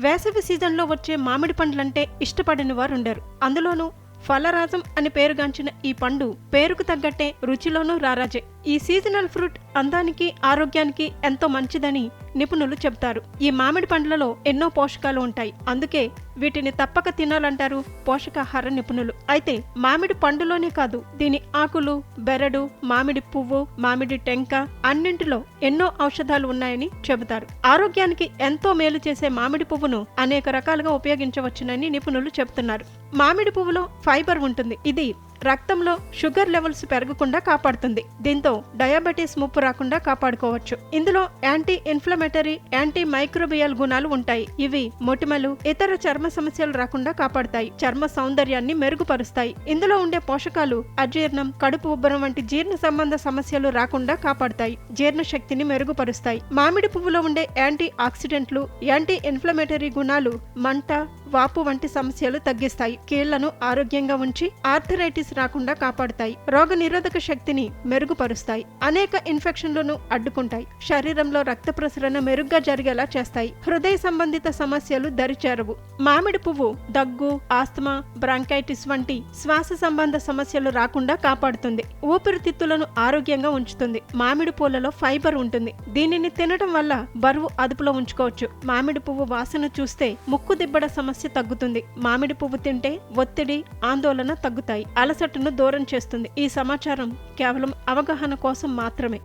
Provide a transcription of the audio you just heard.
వేసవి సీజన్లో వచ్చే మామిడి పండ్లంటే ఇష్టపడని వారు ఉండరు అందులోనూ ఫలరాజం అని పేరుగాంచిన ఈ పండు పేరుకు తగ్గట్టే రుచిలోనూ రారాజే. ఈ సీజనల్ ఫ్రూట్ అందానికి ఆరోగ్యానికి ఎంతో మంచిదని నిపుణులు చెబుతారు. ఈ మామిడి పండ్లలో ఎన్నో పోషకాలు ఉంటాయి. అందుకే వీటిని తప్పక తినాలంటారు పోషకాహార నిపుణులు. అయితే మామిడి పండులోనే కాదు దీని ఆకులు బెరడు మామిడి పువ్వు మామిడి టెంక అన్నింటిలో ఎన్నో ఔషధాలు ఉన్నాయని చెబుతారు. ఆరోగ్యానికి ఎంతో మేలు చేసే మామిడి పువ్వును అనేక రకాలుగా ఉపయోగించవచ్చునని నిపుణులు చెబుతున్నారు. మామిడి పువ్వులో ఫైబర్ ఉంటుంది. ఇది రక్తంలో షుగర్ లెవెల్స్ పెరగకుండా కాపాడుతుంది. దీంతో డయాబెటీస్ ముప్పు రాకుండా కాపాడుకోవచ్చు. ఇందులో యాంటీ ఇన్ఫ్లమేటరీ యాంటీ మైక్రోబియల్ గుణాలు ఉంటాయి. ఇవి మొటిమలు ఇతర చర్మ సమస్యలు రాకుండా కాపాడుతాయి. చర్మ సౌందర్యాన్ని మెరుగుపరుస్తాయి. ఇందులో ఉండే పోషకాలు అజీర్ణం కడుపు ఉబ్బరం వంటి జీర్ణ సంబంధ సమస్యలు రాకుండా కాపాడుతాయి. జీర్ణ శక్తిని మెరుగుపరుస్తాయి. మామిడి పువ్వులో ఉండే యాంటీ ఆక్సిడెంట్లు యాంటీ ఇన్ఫ్లమేటరీ గుణాలు మంట వాపు వంటి సమస్యలు తగ్గిస్తాయి. కీళ్ళను ఆరోగ్యంగా ఉంచి ఆర్థరైటిస్ రాకుండా కాపాడుతాయి. రోగ నిరోధక శక్తిని మెరుగుపరుస్తాయి. అనేక ఇన్ఫెక్షన్లను అడ్డుకుంటాయి. శరీరంలో రక్త ప్రసరణ మెరుగ్గా జరిగేలా చేస్తాయి. హృదయ సంబంధిత సమస్యలు దరిచేరవు. మామిడి పువ్వు దగ్గు ఆస్తమా బ్రాంకైటిస్ వంటి శ్వాస సంబంధ సమస్యలు రాకుండా కాపాడుతుంది. ఊపిరితిత్తులను ఆరోగ్యంగా ఉంచుతుంది. మామిడి పూలలో ఫైబర్ ఉంటుంది. దీనిని తినడం వల్ల బరువు అదుపులో ఉంచుకోవచ్చు. మామిడి పువ్వు వాసన చూస్తే ముక్కు దిబ్బడ సమస్య సమస్య తగ్గుతుంది. మామిడి పువ్వు తింటే ఒత్తిడి ఆందోళన తగ్గుతాయి. అలసటను దూరం చేస్తుంది. ఈ సమాచారం కేవలం అవగాహన కోసం మాత్రమే.